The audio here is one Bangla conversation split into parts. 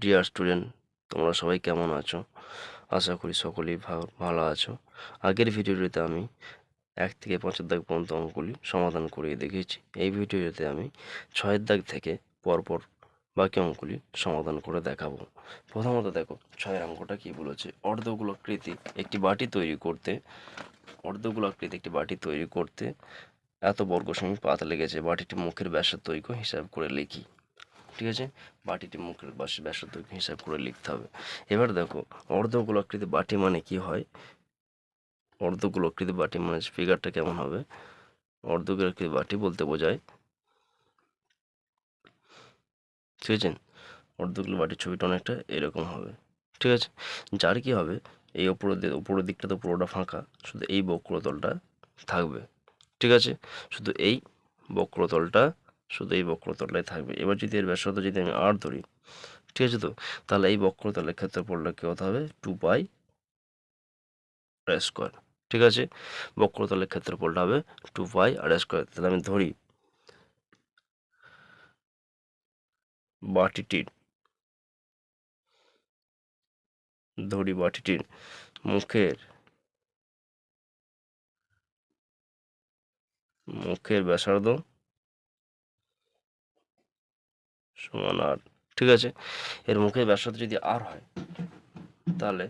ডিয়ার স্টুডেন্ট তোমরা সবাই কেমন আছো? আশা করি সকলেই ভালো আছো। আগের ভিডিওটিতে আমি এক থেকে পাঁচের দাগ পর্যন্ত অঙ্কগুলি সমাধান করিয়ে দেখিয়েছি। এই ভিডিওতে আমি ছয়ের দাগ থেকে পরপর বাকি অঙ্কগুলি সমাধান করে দেখাবো। প্রথমত দেখো, ছয়ের অঙ্কটা কী বলেছে? অর্ধগোলাকৃতি একটি বাটি তৈরি করতে অর্ধগোলাকৃতি একটি বাটি তৈরি করতে এত বর্গ সেমি পাত লেগেছে। বাটিটি মুখের ব্যাসের দৈর্ঘ্য হিসাব করে লিখি। ঠিক আছে? বাটিটি মুখের বাসে ব্যাসার্ধ হিসাব করে লিখতে হবে। এবার দেখো অর্ধগোলাকৃতি বাটি মানে কি হয়? অর্ধগোলাকৃতি বাটি মানে ফিগারটা কেমন হবে? অর্ধগোলাকৃতি বাটি বলতে বোঝায় ঠিক আছে? অর্ধগোল বাটির ছবিটা অনেকটা এরকম হবে। ঠিক আছে? যার কি হবে? এই ওপরের উপরের দিকটা তো পুরোটা ফাঁকা। শুধু এই বক্রতলটা থাকবে। ঠিক আছে? শুধু এই বক্রতলটা শুধু এই বক্রতলটাই থাকবে। এবার যদি এর ব্যাসার্ধ যদি আমি আর ধরি, ঠিক আছে তো? তাহলে এই বক্রতলের ক্ষেত্রফলটা কী হতে হবে? টু আর স্কোয়ার ঠিক আছে? বক্রতলের ক্ষেত্রফলটা হবে টু পাই আর স্কোয়ার তাহলে আমি ধরি বাটিটির ধরি বাটিটির মুখের মুখের ব্যাসার্ধ সমান আর, ঠিক আছে? এর মুখে ব্যাসার্ধ যদি আর হয়, তাহলে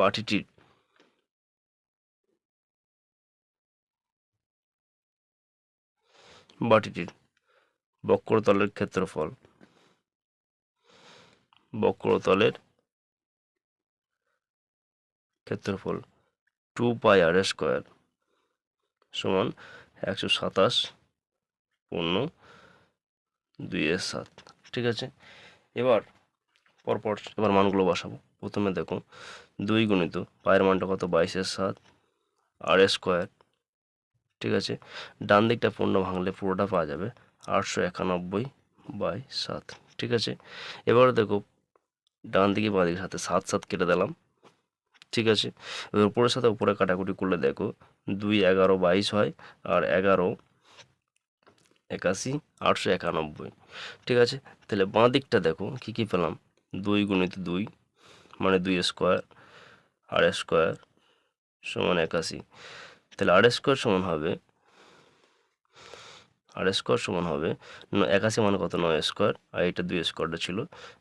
বাটিটির বাটিটির বক্রতলের ক্ষেত্রফল বক্রতলের ক্ষেত্রফল টু পাই আর স্কোয়ার সমান একশো সাতাশ পূর্ণ দুই এর সাত, ঠিক আছে? এবার, পরপর, এবার মানগুলো বসাবো। প্রথমে দেখো দুই গুণিত পায়ের মানটা কত? বাইশের সাত, আর স্কোয়ার, ঠিক আছে? ডান দিকটা পূর্ণ ভাঙলে পুরোটা পাওয়া যাবে আটশো একানব্বই বাই সাত, ঠিক আছে? এবার দেখো, ডান দিকে বাঁ দিকের সাথে সাত সাত কেটে দিলাম, ঠিক আছে? এবার উপরের সাথে উপরে কাটাকুটি করলে দেখো, দুই এগারো বাইশ হয়, আর এগারো একাশি, আটশো একানব্বই। ঠিক আছে? তাহলে বাঁ দিকটা দেখো, কী কী পেলাম? দুই গুণিত দুই মানে দুই স্কোয়ার, আর স্কোয়ার সমান একাশি। তাহলে আর স্কোয়ার সমান হবে, আর স্কোয়ার সমান হবে একাশি মানে কত? নয় স্কোয়ার, আর এটা দুই স্কোয়ারটা ছিল,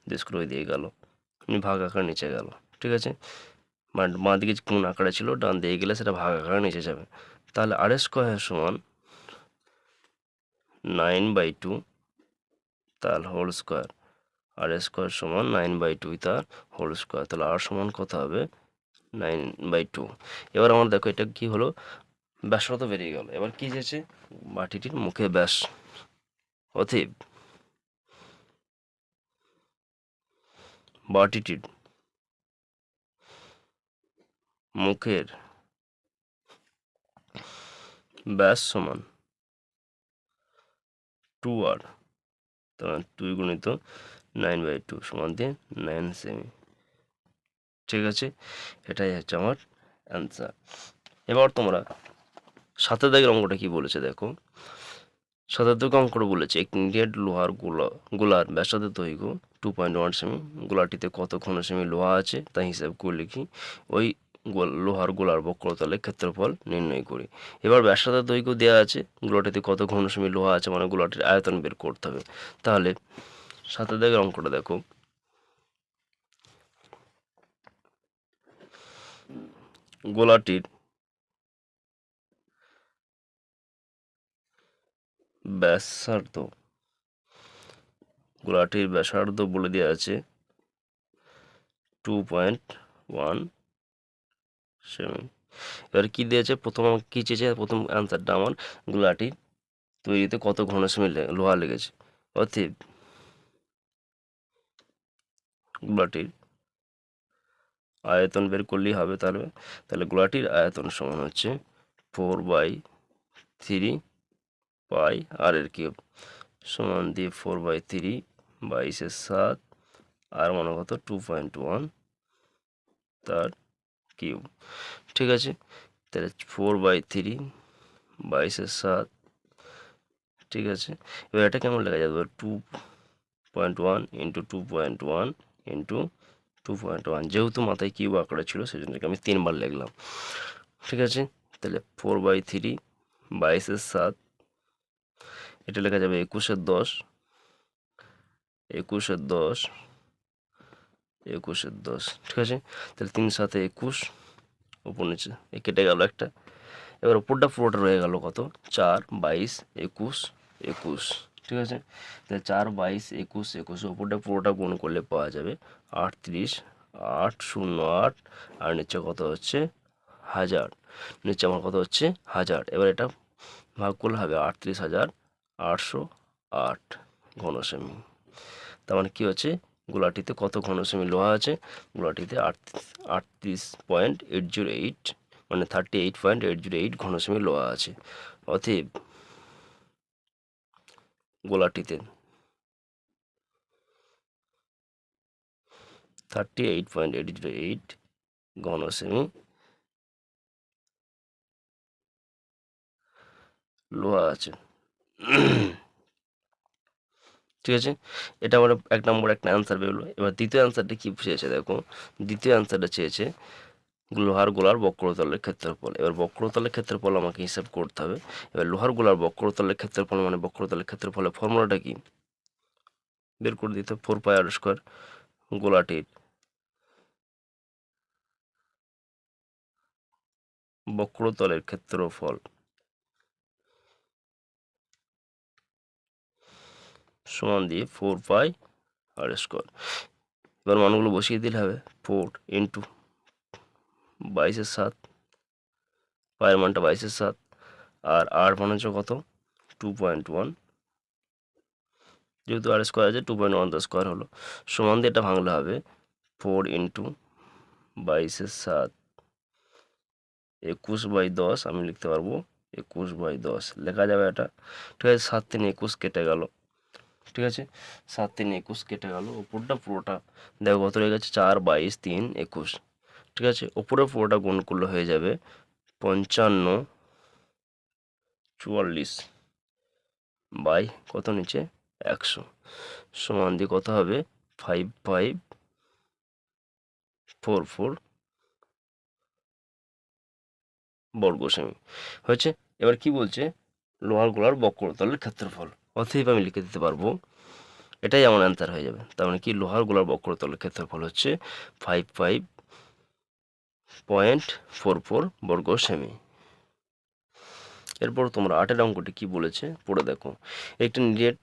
দুই স্কোয়ার ওই দিয়ে গেল। ভাগ আকার নিচে গেল। ঠিক আছে? মানে বাঁ দিকে কোন আকারে ছিল, ডান দিয়ে গেলে সেটা ভাগ আকারে নিচে যাবে। তাহলে আর স্কোয়ার সমান নাইন বাই টু তার হোল স্কোয়ার আর স্কোয়ার সমান নাইন বাই টু তার হোল স্কোয়ার তাহলে আর সমান কত হবে? নাইন বাই টু এবার আমার দেখো এটা কি হলো? ব্যাসরত বেরিয়ে গেল। এবার কি যেছে বাটিটির মুখে ব্যাস। অতএব বাটিটির মুখের ব্যাস সমান। Two r. তোমার দুই গুণিত নাইন বাই টু সমান দিয়ে নাইন সেমি ঠিক আছে? এটাই হচ্ছে আমার অ্যান্সার এবার তোমরা সাতের দাগের অঙ্কটা কি বলেছে দেখো? সাতের দাগের অঙ্কটা বলেছে, একটি নিরেট লোহার গোলা, গোলার ব্যাসার্ধ দৈর্ঘ্য টু পয়েন্ট ওয়ান সেমি গোলাটিতে কত ঘন সেমি লোহা আছে তা হিসাব করে লিখি। ওই লোহার গোলার বক্রতলে ক্ষেত্রফল নির্ণয় করি। এবার ব্যাসার্ধ দৈর্ঘ্য দেওয়া আছে, গোলাটিতে কত ঘন সেমি লোহা আছে মানে গোলাটির আয়তন বের করতে হবে। তাহলে সাথে দাগের অঙ্কটা দেখো। গোলাটির ব্যাসার্ধ গোলাটির ব্যাসার্ধ বলে দেওয়া আছে টু পয়েন্ট ওয়ান সেভেন এবার কী দিয়েছে? প্রথম আমাকে কী চেয়েছে? প্রথম অ্যান্সারটা আমার গোলাটির তৈরিতে কত ঘন সেমি লে- লোহা লেগেছে। অতএব গোলাটির আয়তন বের করলেই হবে তাহলে। তাহলে গোলাটির আয়তন সমান হচ্ছে four by three pi r এর কিউব। সমান দিয়ে ফোর বাই থ্রি বাইশের সাত আর মনে কত? টু পয়েন্ট ওয়ান তার কিউব ঠিক আছে? তাহলে ফোর বাই থ্রি বাইশের সাত। ঠিক আছে? এবার এটা কেমন লেখা যাবে? Two point one into two point one into two point one যেহেতু মাথায় কিউব আঁকড়া ছিল সেই জন্য আমি তিনবার লিখলাম। ঠিক আছে? তাহলে ফোর বাই থ্রি বাইশের সাত। এটা লেখা যাবে একুশের দশ। একুশের দশ। একুশের দশ, ঠিক আছে? তাহলে তিন সাথে একুশ, উপর নিচে, এ কেটে গেল একটা। এবার উপরটা পুরোটা রয়ে গেল কত? চার, বাইশ, একুশ একুশ, ঠিক আছে? তাহলে চার, বাইশ, একুশ একুশ, উপরটা পুরোটা গুণ করলে পাওয়া যাবে আটত্রিশ, আট শূন্য আট, আর নিচে কত হচ্ছে? হাজার। নিচে আমার কত হচ্ছে? হাজার। এবার এটা ভাগ করলে হবে আটত্রিশ হাজার আটশো আট ঘনসেমি তার মানে কী হচ্ছে? গোলাটিতে কত ঘনসেমি লোহা আছে? গোলাটিতে আট আটত্রিশ পয়েন্ট এইট জিরো এইট মানে thirty eight point eight eight লোহা আছে। অতএব গোলাটিতে thirty eight point eight zero eight লোহা আছে। ঠিক আছে? এটা আমার এক নম্বর একটা অ্যান্সার বেরোলো। এবার দ্বিতীয় অ্যান্সারটা কী চেয়েছে দেখো? দ্বিতীয় অ্যান্সারটা চেয়েছে লোহার গোলার বক্রতলের ক্ষেত্রফল। এবার বক্রতলের ক্ষেত্রফল আমাকে হিসাব করতে হবে। এবার লোহার গোলার বক্রতলের ক্ষেত্রফল মানে বক্রতলের ক্ষেত্রফলের ফর্মুলাটা কি? বের করে দিতে ফোর পাই আর স্কোয়ার গোলাটির বক্রতলের ক্ষেত্রফল। সমান দিয়ে ফোর পাই আর স্কোয়ার এবার মানগুলো বসিয়ে দিলে হবে ফোর ইন্টু বাইশের সাত পায়ের মানটা বাইশের সাত, আর আর মান হচ্ছে কত? টু পয়েন্ট ওয়ান যেহেতু আর স্কোয়ার আছে টু পয়েন্ট ওয়ান তো স্কোয়ার হলো। সমান দিয়ে এটা ভাঙলে হবে ফোর ইন্টু বাইশের সাত। একুশ বাই দশ, আমি লিখতে পারব একুশ বাই দশ। লেখা যাবে এটা। ঠিক আছে, সাত তিন একুশ কেটে গেল। ঠিক আছে? সাত তিন একুশ কেটে গেল। ওপরটা পুরোটা দেখো কত হয়ে গেছে? চার, বাইশ, তিন, একুশ। ঠিক আছে? ওপরে পুরোটা গুণ করলে হয়ে যাবে পঞ্চান্ন, চুয়াল্লিশ বাই কত নিচে? একশো। সমান দিয়ে কত হবে? ফাইভ ফাইভ ফোর ফোর বর্গ সেমি হয়েছে? এবার কি বলছে? লোহার গোলার বক্রতলের ক্ষেত্রফল। অতএব আমি লিখে দিতে পারব। এটাই আমার অ্যান্সার হয়ে যাবে। তার মানে কি? লোহার গোলার বক্রতলের ক্ষেত্রফল হচ্ছে five five point four four বর্গ সেমি। এরপর তোমরা আটের অঙ্কটি কি বলেছে? পড়ে দেখো। একটি নিরেট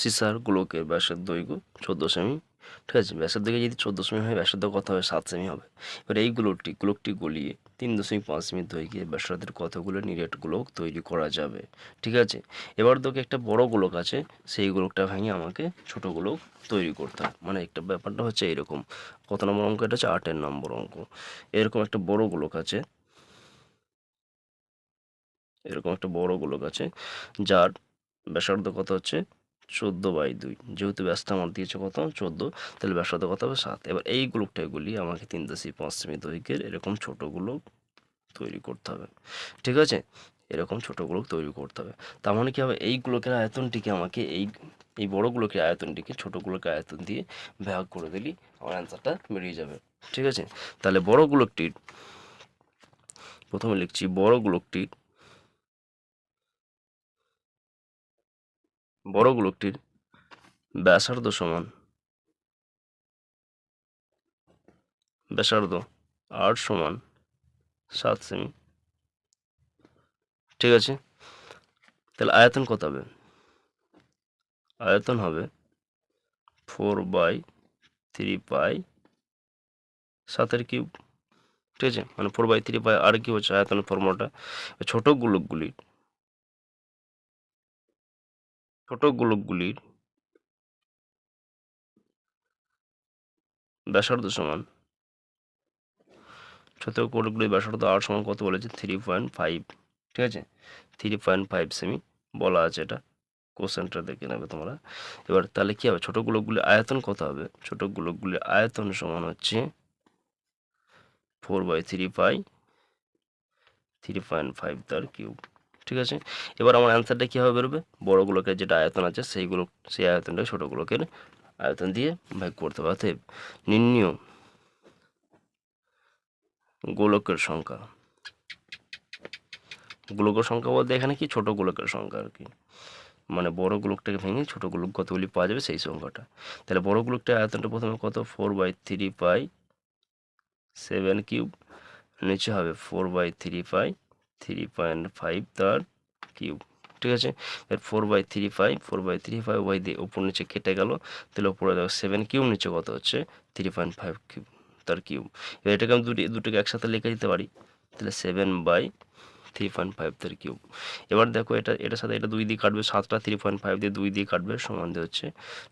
সিসার গোলকের ব্যাসের দৈর্ঘ্য চোদ্দ সেমি। ঠিক আছে? ব্যাসের দিকে যদি চোদ্দ সেমি হয়, ব্যাসের কত হবে? সাত সেমি হবে। এবার এই গোলকটি গোলকটি গলিয়ে তিন দশমিক পাঁচ সেমি দৈর্ঘ্যে ব্যাসার্ধের কতগুলো নিরেট গোলক তৈরি করা যাবে। ঠিক আছে? এবার তোকে একটা বড় গোলক আছে, সেই গোলকটা ভেঙে আমাকে ছোট গোলক তৈরি করতে হয় মানে একটা ব্যাপারটা হচ্ছে এরকম। কত নম্বর অঙ্ক এটা হচ্ছে? আটের নম্বর অঙ্ক। এরকম একটা বড় গোলক আছে। এরকম একটা বড় গোলক আছে, যার ব্যাসার্ধ কত হচ্ছে? চোদ্দ বাই দুই। যেহেতু ব্যাসটা আমার দিয়েছে কত? চোদ্দ। তাহলে ব্যাসার্ধ কত হবে? সাত। এবার এই গ্রুপটাগুলি আমাকে তিন দশমিক পাঁচ সেমি দৈর্ঘ্যের এরকম ছোটোগুলো তৈরি করতে হবে। ঠিক আছে? এরকম ছোটোগুলো তৈরি করতে হবে। তার মানে কী হবে? এইগুলোকের আয়তনটিকে আমাকে এই এই বড়োগুলোকে আয়তনটিকে ছোটোগুলোকে আয়তন দিয়ে ভাগ করে দিলেই আমার অ্যান্সারটা বেরিয়ে যাবে। ঠিক আছে? তাহলে বড় গোলকটির, প্রথমে লিখছি বড় গোলকটির বড় গোলকটির ব্যাসার্ধ সমান ব্যাসার্ধ আট সমান সাত সেমি ঠিক আছে? তাহলে আয়তন কত হবে? আয়তন হবে ফোর বাই থ্রি পাই সাতের কিউব ঠিক আছে? মানে four by three pi r কি হচ্ছে? আয়তনের ফর্মুলাটা। ছোটো গোলকগুলির ছোট গোলকগুলির ব্যাসার্ধ সমান। ছোট গোলকগুলির ব্যাসার্ধ আর সমান কত বলেছে? থ্রি পয়েন্ট ফাইভ ঠিক আছে? থ্রি পয়েন্ট ফাইভ সেমি বলা আছে এটা। কোশ্চেনটা দেখে নেবে তোমরা। এবার তাহলে কী হবে? ছোটো গোলকগুলি আয়তন কত হবে? ছোটো গোলকগুলির আয়তন সমান হচ্ছে four by three pi three point five তার কিউব ঠিক আছে? এবার আমার অ্যান্সারটা কীভাবে বেরোবে? বড়গুলোকে যেটা আয়তন আছে, সেইগুলো, সেই আয়তনটা ছোটোগুলোকে আয়তন দিয়ে ভাগ করতে হবে। অতএব গোলকের সংখ্যা। গোলকের সংখ্যা বলতে এখানে কি? ছোট গোলকের সংখ্যা আর কি। মানে বড় গোলকটাকে ভেঙে ছোট গোলক কতগুলি পাওয়া যাবে? সেই সংখ্যাটা। তাহলে বড় গোলকটার আয়তনটা প্রথমে কত? Four by three pi seven cube নিচে হবে four by three pi three point five তার কিউব ঠিক আছে? এর four by three five four by three five y দিয়ে উপর নিচে কেটে গেল, তাহলে উপরে দেখো সেভেন কিউব নিচে কত হচ্ছে? থ্রি পয়েন্ট ফাইভ কিউব তার কিউব এবার এটাকে আমি দুটি, দুটোকে একসাথে লিখে দিতে পারি, তাহলে seven by three point five তার কিউব এবার দেখো এটা, এটার সাথে এটা দুই দিয়ে কাটবে, সাতটা থ্রি পয়েন্ট ফাইভ দিয়ে দুই দিয়ে কাটবে দিয়ে হচ্ছে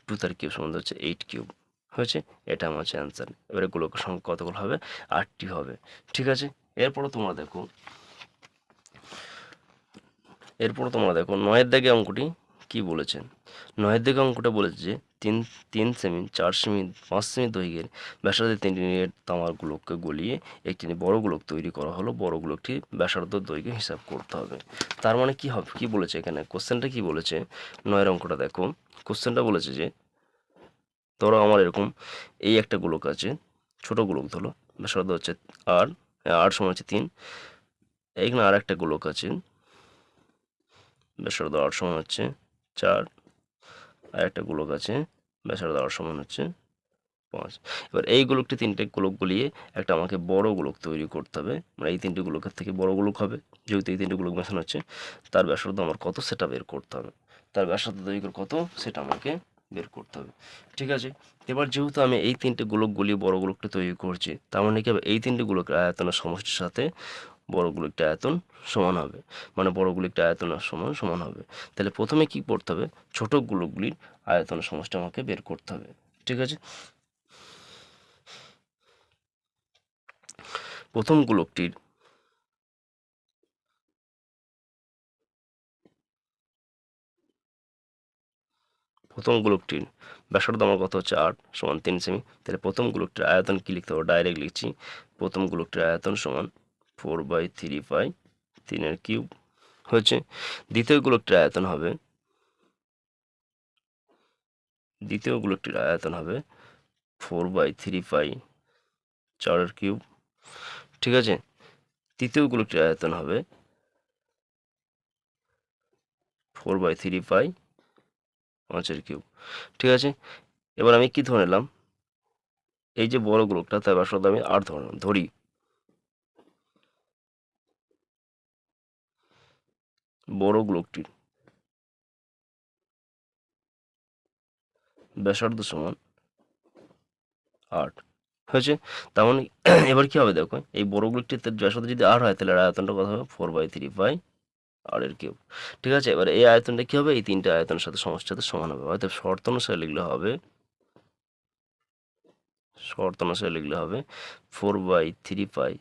টু তার কিউব দিয়ে হচ্ছে এইট কিউব হয়েছে? এটা আমার হচ্ছে অ্যান্সার এবারে গোলক সংখ্যা কতগুলো হবে? আটটি হবে, ঠিক আছে? এরপরে তোমরা দেখো এরপর তোমরা দেখো, নয়ের দাগে অঙ্কটি কি বলেছেন? নয়ের দিকে অঙ্কটা বলেছে যে, তিন তিন সেমি, চার সেমি, পাঁচ সেমি দৈর্ঘ্যের ব্যাসার্ধের তিনটি তামার গোলককে গলিয়ে একটি বড় গোলক তৈরি করা হলো। বড় গোলকটি ব্যাসার্ধ দৈর্ঘ্য হিসাব করতে হবে। তার মানে কি হবে? কি বলেছে এখানে? কোশ্চেনটা কি বলেছে? নয়ের অঙ্কটা দেখো। কোশ্চেনটা বলেছে যে, ধরো আমার এরকম এই একটা গোলক আছে, ছোট গোলক ধরো, ব্যাসার্ধ হচ্ছে আর আর সমান হচ্ছে তিন। এইখানে আর একটা গোলক আছে ব্যাসার্ধ আর সমান হচ্ছে চার, আর একটা গোলক আছে ব্যাসার্ধ আর সমান হচ্ছে পাঁচ। এবার এই গোলকটি তিনটে গোলক গলিয়ে একটা আমাকে বড় গোলক তৈরি করতে হবে। মানে এই তিনটে গোলকের থেকে বড় গোলক হবে। যেহেতু এই তিনটে গোলক মেশানো হচ্ছে, তার ব্যাসার্ধ আমার কত সেটা বের করতে হবে। তার ব্যাসার্ধ দৈর্ঘ্য কত সেটা আমাকে বের করতে হবে। ঠিক আছে? এবার যেহেতু আমি এই তিনটে গোলক গলিয়ে বড় গোলকটা তৈরি করছি, তার মানে কি হবে? এই তিনটে গোলকের আয়তনের সমষ্টির সাথে বড়গুলো একটা আয়তন সমান হবে। মানে বড়গুলো একটা আয়তনের সমান সমান হবে। তাহলে প্রথমে কি করতে হবে? ছোট গুলোগুলির আয়তনের সমষ্টি আমাকে বের করতে হবে। ঠিক আছে? প্রথম গোলকটির প্রথম গোলকটির ব্যাসার্ধ আমার কত হচ্ছে আট সমান তিন সেমি। তাহলে প্রথম গোলকটির আয়তন কি লিখতে হবে? ডাইরেক্ট লিখছি। প্রথম গোলকটির আয়তন সমান ফোর বাই থ্রি পাই তিনের কিউব হয়েছে। দ্বিতীয় গোলকটির আয়তন হবে। দ্বিতীয় গোলকটির আয়তন হবে ফোর বাই থ্রি পাই চারের কিউব। ঠিক আছে? তৃতীয় গোলকটির আয়তন হবে ফোর বাই থ্রি পাই পাঁচের কিউব। ঠিক আছে? এবার আমি কি ধরে নিলাম? এই যে বড় গোলকটা তার ব্যাসার্ধ আমি ধরলাম ধরি। বড় গোলকটির। ব্যাসার্ধ সমান আট। হয়েছে? তার মানে এবার কি হবে দেখো? এই বড় গোলকটির ব্যাসার্ধ যদি আর হয়, তাহলে আয়তনটা কত হবে? Four by three by r এর কিউব। ঠিক আছে? এবার এই আয়তনটা কি হবে? এই তিনটে আয়তনের সাথে সাথে সমান হবে। হয়তো শর্ত অনুসারে লিখলে হবে, শর্ত অনুসারে লিখলে হবে four by three pi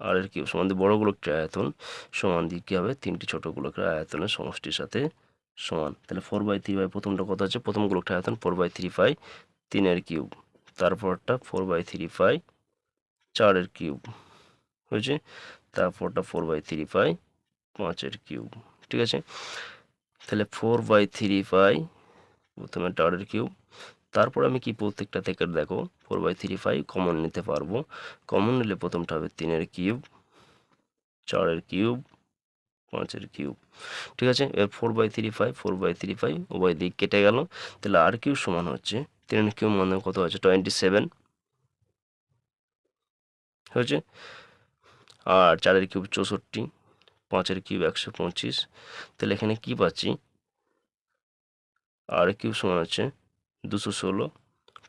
r এর কিউব সমান দিয়ে বড় গোলকটির আয়তন, সমান দিয়ে কী হবে? তিনটি ছোট গোলকের আয়তনের সমষ্টির সাথে সমান। তাহলে ফোর বাই থ্রি বাই প্রথমটা কত আছে? প্রথম গোলকটির আয়তন ফোর বাই থ্রি পাই তিনের কিউব। তারপরটা ফোর বাই থ্রি পাই চারের কিউব। হয়েছে? তারপরটা ফোর বাই থ্রি পাই পাঁচের কিউব। ঠিক আছে? তাহলে ফোর বাই থ্রি পাই প্রথমে চারের কিউব তারপর আমি কি প্রত্যেকটা থেকে দেখো four by three five common নিতে পারব। কমন নিলে প্রথমটা হবে তিনের কিউব চারের কিউব পাঁচের কিউব ঠিক আছে? এবার four by three five four by three five উভয় দিক কেটে গেল। তাহলে আর কিউব সমান হচ্ছে? তিনের কিউব মানে কত হচ্ছে টোয়েন্টি সেভেন হয়েছে? আর চারের কিউব চৌষট্টি, পাঁচের কিউব একশো পঁচিশ। তাহলে এখানে কি পাচ্ছি? আর কিউব সমান হচ্ছে? দুশো ষোলো,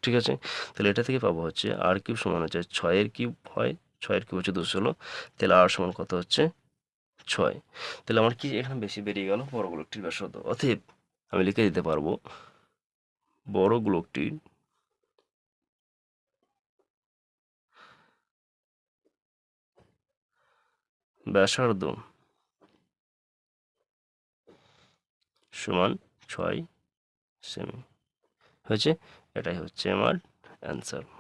ঠিক আছে? তাহলে এটা থেকে পাবো হচ্ছে আর কিউব সমান হচ্ছে ছয়ের কিউব হয়, ছয়ের কিউব হচ্ছে দুশো ষোলো, তাহলে আর সমান কত হচ্ছে? ছয়। তাহলে আমার কি এখানে বেশি বেরিয়ে গেল? বড় গোলকটির ব্যাসার্ধ অতএব আমি লিখে দিতে পারব, বড় গোলকটির ব্যাসার্ধ সমান ছয় সেমি। হয়েছে? এটাই হচ্ছে আমার অ্যান্সার